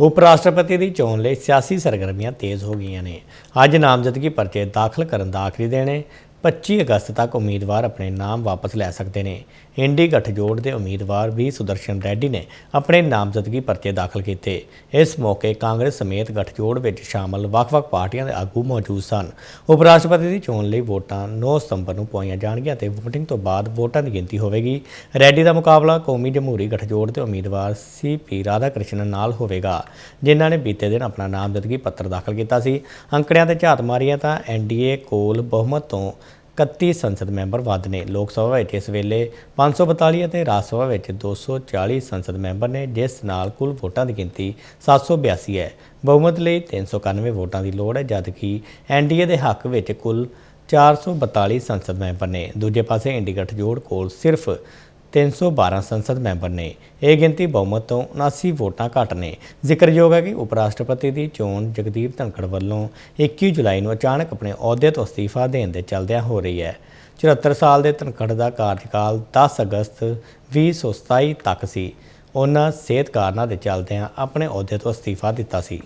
ਉਪ ਰਾਸ਼ਟਰਪਤੀ ਦੀ ਚੋਣ ਲਈ ਸਿਆਸੀ ਸਰਗਰਮੀਆਂ ਤੇਜ਼ ਹੋ ਗਈਆਂ ਨੇ। ਅੱਜ ਨਾਮਜ਼ਦਗੀ ਪਰਚੇ ਦਾਖਲ ਕਰਨ ਦਾ ਆਖਰੀ ਦਿਨ ਹੈ 25 ਅਗਸਤ ਤੱਕ ਉਮੀਦਵਾਰ ਆਪਣੇ ਨਾਮ ਵਾਪਸ ਲੈ ਸਕਦੇ ਨੇ। ਇੰਡੀ ਗਠਜੋੜ ਦੇ ਉਮੀਦਵਾਰ ਵੀ ਸੁਦਰਸ਼ਨ ਰੈੱਡੀ ਨੇ ਆਪਣੇ ਨਾਮਜ਼ਦਗੀ ਪਰਚੇ ਦਾਖਲ ਕੀਤੇ। ਇਸ ਮੌਕੇ ਕਾਂਗਰਸ ਸਮੇਤ ਗਠਜੋੜ ਵਿੱਚ ਸ਼ਾਮਲ ਵੱਖ-ਵੱਖ ਪਾਰਟੀਆਂ ਦੇ ਆਗੂ ਮੌਜੂਦ ਸਨ। ਉਪ ਰਾਸ਼ਟਰਪਤੀ ਦੀ ਚੋਣ ਲਈ ਵੋਟਾਂ 9 ਸਤੰਬਰ ਨੂੰ ਪਾਈਆਂ ਜਾਣਗੀਆਂ ਤੇ ਵੋਟਿੰਗ ਤੋਂ ਬਾਅਦ ਵੋਟਾਂ ਦੀ ਗਿਣਤੀ ਹੋਵੇਗੀ। ਰੈਡੀ ਦਾ ਮੁਕਾਬਲਾ ਕੌਮੀ ਜਮਹੂਰੀ ਗਠਜੋੜ ਦੇ ਉਮੀਦਵਾਰ ਸੀਪੀ ਰਾਧਾਕ੍ਰਿਸ਼ਨਨ ਨਾਲ ਹੋਵੇਗਾ, ਜਿਨ੍ਹਾਂ ਨੇ ਬੀਤੇ ਦਿਨ ਆਪਣਾ ਨਾਮਜ਼ਦਗੀ ਪੱਤਰ ਦਾਖਲ ਕੀਤਾ ਸੀ। ਅੰਕੜਿਆਂ ਤੇ ਝਾਤ ਮਾਰੀਆਂ ਤਾਂ ਐਨਡੀਏ ਕੋਲ ਬਹੁਮਤ ਤੋਂ 31 ਸੰਸਦ ਮੈਂਬਰ ਵੱਧ ਨੇ। ਲੋਕ ਸਭਾ ਵਿੱਚ ਇਸ ਵੇਲੇ 542 ਅਤੇ ਰਾਜ ਸਭਾ ਵਿੱਚ 240 ਸੰਸਦ ਮੈਂਬਰ ਨੇ, ਜਿਸ ਨਾਲ ਕੁੱਲ ਵੋਟਾਂ ਦੀ ਗਿਣਤੀ 782 ਹੈ। ਬਹੁਮਤ ਲਈ 391 ਵੋਟਾਂ ਦੀ ਲੋੜ ਹੈ, ਜਦਕਿ ਐਨਡੀਏ ਦੇ ਹੱਕ ਵਿੱਚ ਕੁੱਲ 442 ਸੰਸਦ ਮੈਂਬਰ ਨੇ। ਦੂਜੇ ਪਾਸੇ ਇੰਡੀ ਗੱਠਜੋੜ ਕੋਲ ਸਿਰਫ 312 ਸੰਸਦ ਮੈਂਬਰ ਨੇ। ਇਹ ਗਿਣਤੀ ਬਹੁਮਤ ਤੋਂ 79 ਵੋਟਾਂ ਘੱਟ ਨੇ। ਜ਼ਿਕਰਯੋਗ ਹੈ ਕਿ ਉਪ ਰਾਸ਼ਟਰਪਤੀ ਦੀ ਚੋਣ ਜਗਦੀਪ ਧਨਖੜ ਵੱਲੋਂ 21 ਜੁਲਾਈ ਨੂੰ ਅਚਾਨਕ ਆਪਣੇ ਅਹੁਦੇ ਤੋਂ ਅਸਤੀਫਾ ਦੇਣ ਦੇ ਚਲਦਿਆਂ ਹੋ ਰਹੀ ਹੈ। 74 ਸਾਲ ਦੇ ਧਨਖੜ ਦਾ ਕਾਰਜਕਾਲ 10 ਅਗਸਤ 2027 ਤੱਕ ਸੀ। ਉਹਨਾਂ ਸਿਹਤ ਕਾਰਨਾਂ ਦੇ ਚਲਦਿਆਂ ਆਪਣੇ ਅਹੁਦੇ ਤੋਂ ਅਸਤੀਫਾ ਦਿੱਤਾ ਸੀ।